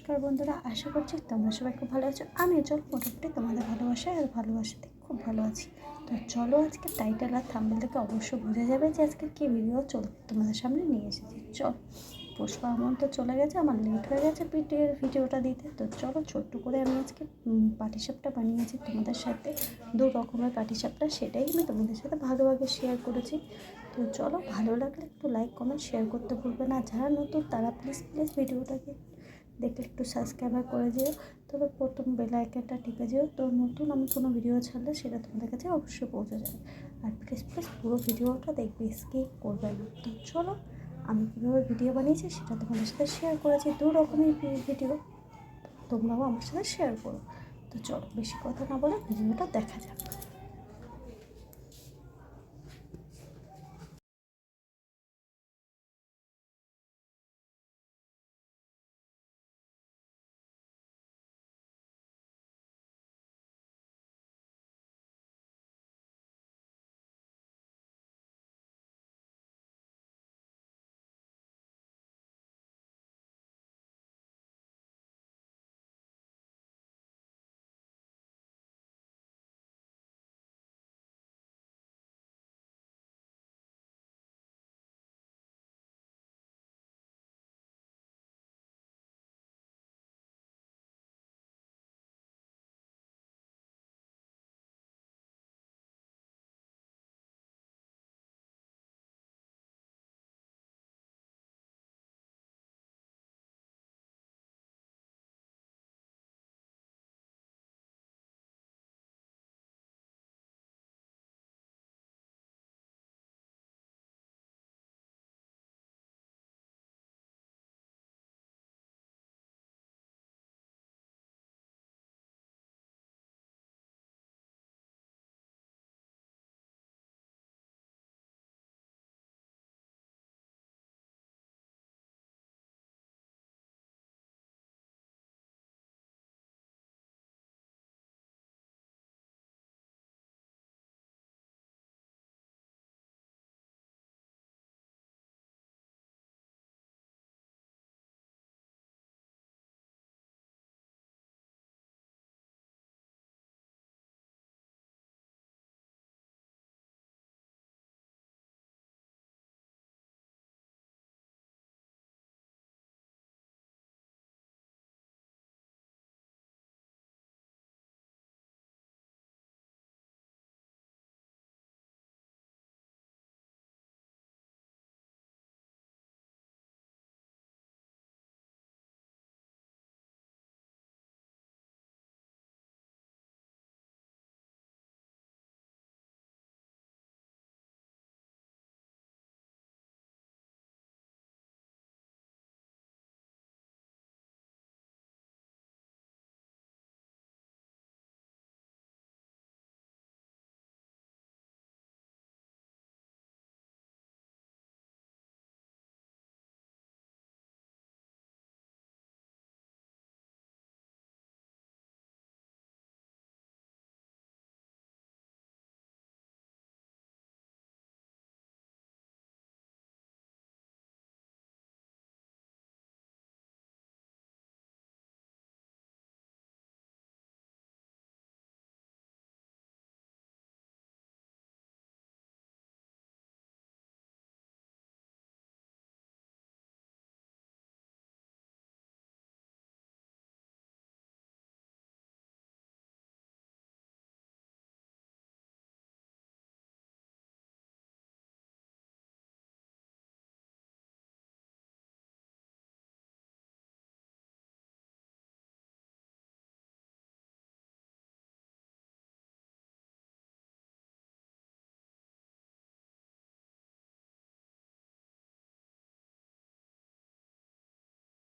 নমস্কার বন্ধুরা, আশা করছি তোমরা সবাই খুব ভালো আছো। আমিও চলো মোটামুটি তোমাদের ভালোবাসায় আর ভালোবাসাতে খুব ভালো আছি। তো চলো আজকে টাইটেল আর থাম্বেল থেকে অবশ্যই বোঝা যাবে যে আজকে কী ভিডিও চল, তোমাদের সামনে নিয়ে এসেছি। চল, পুষ্পা আমন তো চলে গেছে, আমার লেট হয়ে গেছে পিটিএর ভিডিওটা দিতে। তো চলো ছোট্ট করে আমি আজকে পাটিসাপটা বানিয়েছি তোমাদের সাথে। দু রকমের পাটিসাপটা, সেটাই আমি তোমাদের সাথে ভাগে শেয়ার করেছি। তো চলো ভালো লাগলে একটু লাইক কমেন্ট শেয়ার করতে ভুলবে না। যারা নতুন, তারা প্লিজ প্লিজ ভিডিওটাকে দেখলে একটু সাবস্ক্রাইবার করে যেও। তবে প্রথম বেল আইকনটা টিপে যেও। তো নতুন আমি কোনো ভিডিও ছাড়লে সেটা তোমাদের কাছে অবশ্যই পৌঁছে যাবে। আর প্লিজ প্লিজ পুরো ভিডিওটা দেখবে স্কিপ করবে না। তো চলো, আমি কীভাবে ভিডিও বানিয়েছি সেটা তোমাদের সাথে শেয়ার করেছি দু রকমের ভিডিও তোমরাও আমার সাথে শেয়ার করো। তো চলো, বেশি কথা না বলে ভিডিওটা দেখা যাক।